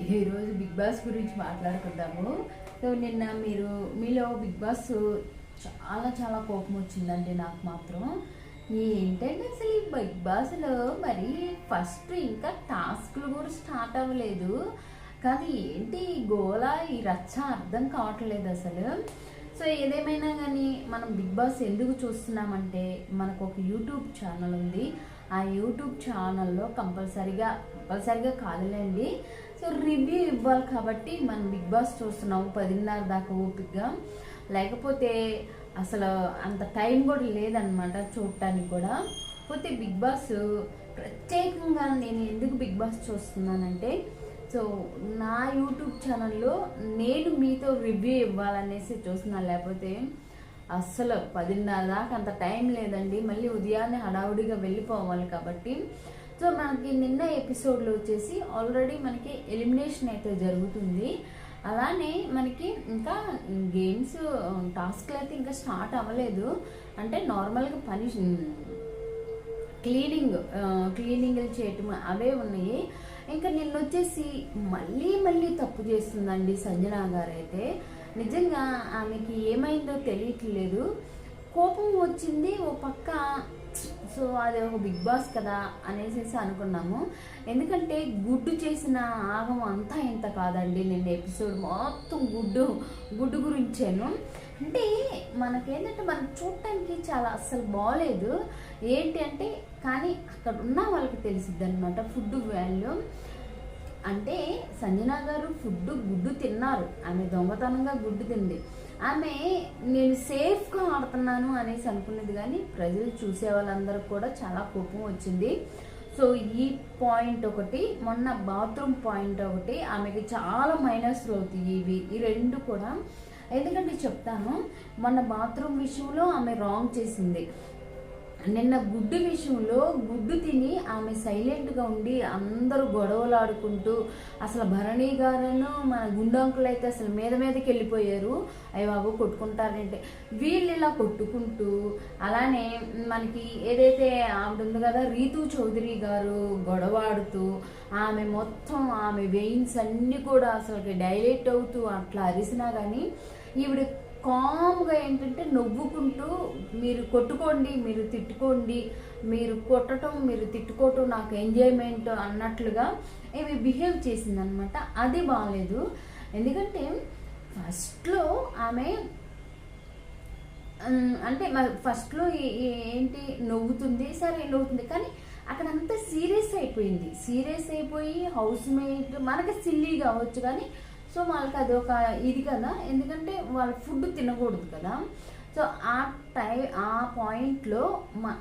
ఈరోజు big boss గురించి మాట్లాడుకుందాము. సో నిన్న మీరు మీలో బిగ్ బాస్ చాలా చాలా కోపం వచ్చిందండి నాకు మాత్రం. ఏంటంటే అసలు ఈ బిగ్ బాస్లో మరి ఫస్ట్ ఇంకా టాస్క్లు కూడా స్టార్ట్ అవ్వలేదు. కానీ ఏంటి గోలా ఈ రచ్చ అర్థం కావట్లేదు అసలు. సో ఏదేమైనా కానీ మనం బిగ్ బాస్ ఎందుకు చూస్తున్నామంటే మనకు ఒక యూట్యూబ్ ఛానల్ ఉంది. ఆ యూట్యూబ్ ఛానల్లో కంపల్సరిగా కంపల్సరిగా కాదులేండి. సో రివ్యూ ఇవ్వాలి కాబట్టి మనం బిగ్ బాస్ చూస్తున్నాము పదిన్నర దాకా ఓపిక్గా లేకపోతే అసలు అంత టైం కూడా లేదనమాట చూడటానికి కూడా. పోతే బిగ్ బాస్ ప్రత్యేకంగా నేను ఎందుకు బిగ్ బాస్ చూస్తున్నానంటే సో నా యూట్యూబ్ ఛానల్లో నేను మీతో రివ్యూ ఇవ్వాలనేసి చూస్తున్నాను లేకపోతే అస్సలు పదిన్నర దాకా అంత టైం లేదండి. మళ్ళీ ఉదయాన్నే హడావుడిగా వెళ్ళిపోవాలి కాబట్టి సో మనకి నిన్న ఎపిసోడ్లో వచ్చేసి ఆల్రెడీ మనకి ఎలిమినేషన్ అయితే జరుగుతుంది. అలానే మనకి ఇంకా గేమ్స్ టాస్క్లు అయితే ఇంకా స్టార్ట్ అవ్వలేదు. అంటే నార్మల్గా పని క్లీనింగ్ క్లీనింగ్లు చేయటం అవే ఉన్నాయి. ఇంకా నిన్న వచ్చేసి మళ్ళీ మళ్ళీ తప్పు చేస్తుందండి సంజనా గారు అయితే. నిజంగా ఆమెకి ఏమైందో తెలియట్లేదు. కోపం వచ్చింది ఓ పక్క సో అది ఒక బిగ్ బాస్ కదా అనేసి అనుకున్నాము. ఎందుకంటే గుడ్డు చేసిన ఆగం అంతా ఇంత కాదండి. నిన్న ఎపిసోడ్ మొత్తం గుడ్డు గుడ్డు గురించాను. అంటే మనకేంటంటే మనం చూడటానికి చాలా అస్సలు బాగలేదు ఏంటి అంటే కానీ అక్కడ ఉన్న వాళ్ళకి తెలిసిద్ది అనమాట ఫుడ్ వాల్యూ. అంటే సంజన గారు ఫుడ్ గుడ్డు తిన్నారు. ఆమె దొంగతనంగా గుడ్డు తింది. ఆమె నేను సేఫ్గా ఆడుతున్నాను అనేసి అనుకునేది కానీ ప్రజలు చూసే వాళ్ళందరూ కూడా చాలా కోపం వచ్చింది. సో ఈ పాయింట్ ఒకటి మొన్న బాత్రూమ్ పాయింట్ ఒకటి ఆమెకి చాలా మైనస్లు అవుతాయి ఇవి. ఈ రెండు కూడా. ఎందుకంటే చెప్తాను మొన్న బాత్రూమ్ విషయంలో ఆమె రాంగ్ చేసింది. నిన్న గుడ్డు విషయంలో గుడ్డు తిని ఆమె సైలెంట్గా ఉండి అందరూ గొడవలు ఆడుకుంటూ అసలు భరణి గారును మన గుండంకులు అయితే అసలు మీద మీదకి వెళ్ళిపోయారు. అవి బాబు కొట్టుకుంటారంటే వీళ్ళు ఇలా కొట్టుకుంటూ అలానే మనకి ఏదైతే ఆవిడ ఉంది కదా రీతు చౌదరి గారు గొడవాడుతూ ఆమె మొత్తం ఆమె వెయిన్స్ అన్నీ కూడా అసలు డైలేట్ అవుతూ అట్లా అరిసినా కానీ ఈవిడ కామ్గా ఏంటంటే నవ్వుకుంటూ మీరు కొట్టుకోండి మీరు తిట్టుకోండి మీరు కొట్టడం మీరు తిట్టుకోవటం నాకు ఎంజాయ్మెంట్ అన్నట్లుగా ఇవి బిహేవ్ చేసిందనమాట అది బాగాలేదు ఎందుకంటే ఫస్ట్లో ఆమె అంటే ఫస్ట్లో ఏంటి నవ్వుతుంది సరే నవ్వుతుంది కానీ అక్కడ అంతా సీరియస్ అయిపోయింది. సీరియస్ అయిపోయి హౌస్ మేట్ మనకి సిల్లీ కావచ్చు కానీ సో వాళ్ళకి అది ఒక ఇది కదా. ఎందుకంటే వాళ్ళు ఫుడ్ తినకూడదు కదా. సో ఆ టై ఆ పాయింట్లో మ-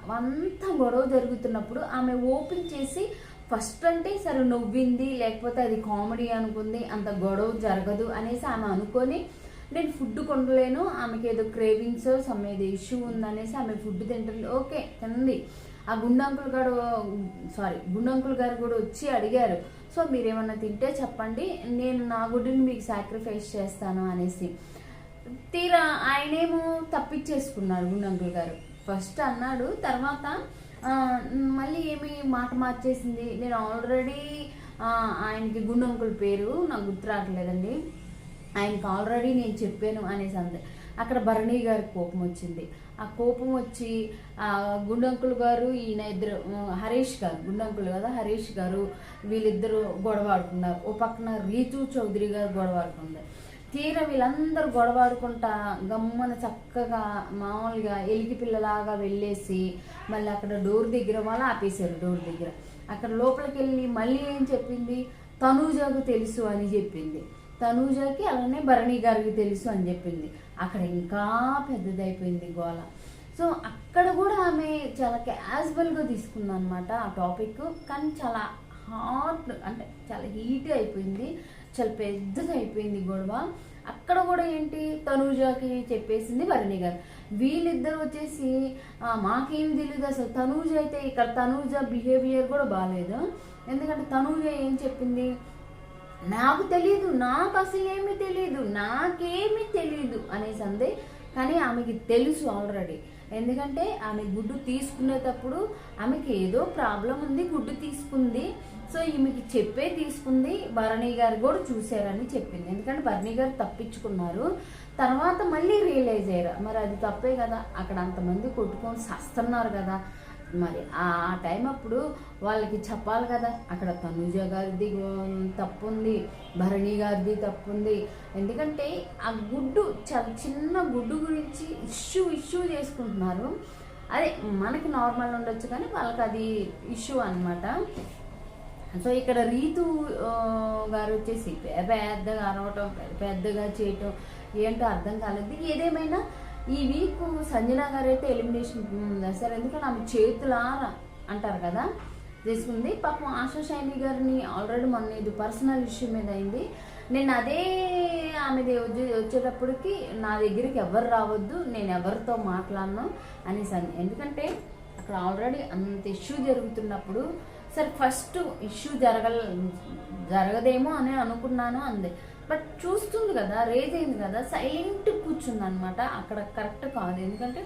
గొడవ జరుగుతున్నప్పుడు ఆమె ఓపెన్ చేసి ఫస్ట్ అంటే సరే నవ్వింది లేకపోతే అది కామెడీ అనుకుంది అంత గొడవ జరగదు అనేసి ఆమె అనుకొని నేను ఫుడ్ కొనలేను ఆమెకి ఏదో క్రేవింగ్స్ సమ్ ఏదో ఇష్యూ ఉందనేసి ఆమె ఫుడ్ తింటుంది. ఓకే తింది. ఆ గుండంకుల్ గారు సారీ గుండంకుల్ గారు కూడా వచ్చి అడిగారు సో మీరేమన్నా తింటే చెప్పండి నేను నా గుడ్డుని మీకు సాక్రిఫైస్ చేస్తాను అనేసి. తీరా ఆయనేమో తప్పించేసుకున్నాడు గుండంకుల్ గారు. ఫస్ట్ అన్నాడు తర్వాత మళ్ళీ ఏమి మాట మార్చేసింది? నేను ఆల్రెడీ ఆయనకి గుండంకుల్ పేరు నాకు గుర్తు రావట్లేదండి. ఆయనకి ఆల్రెడీ నేను చెప్పాను అనేసి అంది. అక్కడ భరణి గారికి కోపం వచ్చింది. ఆ కోపం వచ్చి ఆ గారు ఈయన ఇద్దరు హరీష్ గారు గుండంకులు కదా హరీష్ గారు వీళ్ళిద్దరు గొడవాడుకున్నారు ఓ పక్కన రీతు చౌదరి గారు గొడవ తీర తీరా వీళ్ళందరూ గొడవాడుకుంటా గమ్మన చక్కగా మామూలుగా ఎలికి పిల్లలాగా వెళ్ళేసి మళ్ళీ అక్కడ డోర్ దగ్గర వాళ్ళు ఆపేశారు డోర్ దగ్గర. అక్కడ లోపలికి వెళ్ళి మళ్ళీ ఏం చెప్పింది? తనూజాకు తెలుసు అని చెప్పింది. తనూజకి అలానే భరణి గారికి తెలుసు అని చెప్పింది. అక్కడ ఇంకా పెద్దదైపోయింది గోల. సో అక్కడ కూడా ఆమె చాలా క్యాజువల్గా తీసుకుంది అనమాట ఆ టాపిక్. కానీ చాలా హాట్ అంటే చాలా హీట్ అయిపోయింది. చాలా పెద్దది అయిపోయింది గొడవ. అక్కడ కూడా ఏంటి? తనూజకి చెప్పేసింది భరణి గారు. వీళ్ళిద్దరు వచ్చేసి మాకేం తెలియదు అసలు. తనూజ అయితే ఇక్కడ తనూజ బిహేవియర్ కూడా బాగాలేదు ఎందుకంటే తనూజ ఏం చెప్పింది? నాకు తెలియదు నాకు అసలు ఏమీ తెలియదు నాకేమీ తెలియదు అనేసి అంది. కానీ ఆమెకి తెలుసు ఆల్రెడీ ఎందుకంటే ఆమె గుడ్డు తీసుకునేటప్పుడు ఆమెకి ఏదో ప్రాబ్లం ఉంది గుడ్డు తీసుకుంది. సో ఈమెకి చెప్పే తీసుకుంది. భరణి గారు కూడా చూశారని చెప్పింది. ఎందుకంటే భరణి గారు తప్పించుకున్నారు. తర్వాత మళ్ళీ రియలైజ్ అయ్యారు. మరి అది తప్పే కదా. అక్కడ అంతమంది కొట్టుకొని సస్తున్నారు కదా. మరి ఆ టైం అప్పుడు వాళ్ళకి చెప్పాలి కదా అక్కడ తనుజ గారిది తప్పు ఉంది భరణి గారిది తప్పు ఉంది ఎందుకంటే ఆ గుడ్డు చాలా చిన్న గుడ్డు గురించి ఇష్యూ ఇష్యూ చేసుకుంటున్నారు. అదే మనకి నార్మల్ ఉండొచ్చు కానీ వాళ్ళకి అది ఇష్యూ అన్నమాట. సో ఇక్కడ రీతు గారు వచ్చేసి పెద్దగా అరవటం పెద్ద- పెద్దగా చేయటం ఏంటో అర్థం కాలేదు. ఏదేమైనా ఈ వీక్ సంజన గారు అయితే ఎలిమినేషన్ సార్ ఎందుకంటే ఆమె చేతులారా అంటారు కదా? తీసుకుంది. పాపం ఆశా షైని గారిని ఆల్రెడీ మొన్న ఇది పర్సనల్ ఇష్యూ మీద అయింది. నేను అదే ఆమెది వచ్చేటప్పటికి నా దగ్గరికి ఎవరు రావద్దు నేను ఎవరితో మాట్లాడను అనేసి అంది ఎందుకంటే అక్కడ ఆల్రెడీ అంత ఇష్యూ జరుగుతున్నప్పుడు సరే ఫస్ట్ ఇష్యూ జరగ జరగదేమో అని అనుకున్నాను అంది. బట్ చూస్తుంది కదా రేజ్ అయింది కదా సైలెంట్ కూర్చుంది అనమాట అక్కడ కరెక్ట్ కాదు. ఎందుకంటే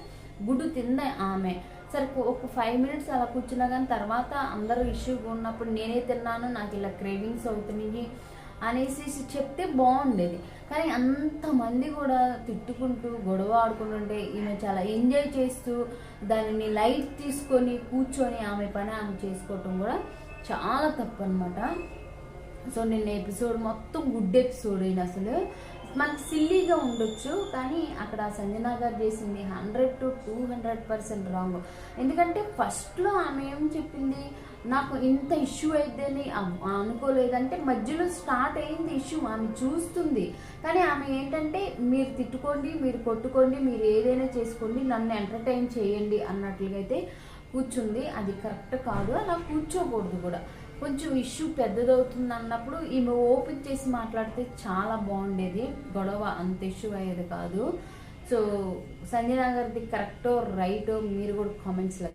గుడ్డు తిందే ఆమె. సరే ఒక ఫైవ్ మినిట్స్ అలా కూర్చున్నా కానీ తర్వాత అందరూ ఇష్యూగా ఉన్నప్పుడు నేనే తిన్నాను నాకు ఇలా క్రేవింగ్స్ అవుతున్నాయి అనేసి చెప్తే బాగుండేది. కానీ అంతమంది కూడా తిట్టుకుంటూ గొడవ ఆడుకుంటుంటే ఈమె చాలా ఎంజాయ్ చేస్తూ దానిని లైట్ తీసుకొని కూర్చొని ఆమె పని ఆమె చేసుకోవటం కూడా చాలా తప్పు అనమాట సో నిన్న ఎపిసోడ్ మొత్తం గుడ్ ఎపిసోడ్ అయిన అసలు. మనకి సిల్లీగా ఉండొచ్చు కానీ అక్కడ సంజనా గారు చేసింది hundred to two hundred percent wrong. ఎందుకంటే ఫస్ట్లో ఆమె ఏం చెప్పింది? నాకు ఇంత ఇష్యూ అయిద్దని అనుకోలేదంటే మధ్యలో స్టార్ట్ అయింది ఇష్యూ ఆమె చూస్తుంది. కానీ ఆమె ఏంటంటే మీరు తిట్టుకోండి మీరు కొట్టుకోండి మీరు ఏదైనా చేసుకోండి నన్ను ఎంటర్టైన్ చేయండి అన్నట్లుగా అయితే కూర్చుంది. అది కరెక్ట్ కాదు అలా కూర్చోకూడదు కూడా. కొంచెం ఇష్యూ పెద్దదవుతుంది అన్నప్పుడు ఈమె ఓపెన్ చేసి మాట్లాడితే చాలా బాగుండేది. గొడవ అంత ఇష్యూ అయ్యేది కాదు. సో సంజయ్ గారిది కరెక్టో రైటో మీరు కూడా కామెంట్స్లో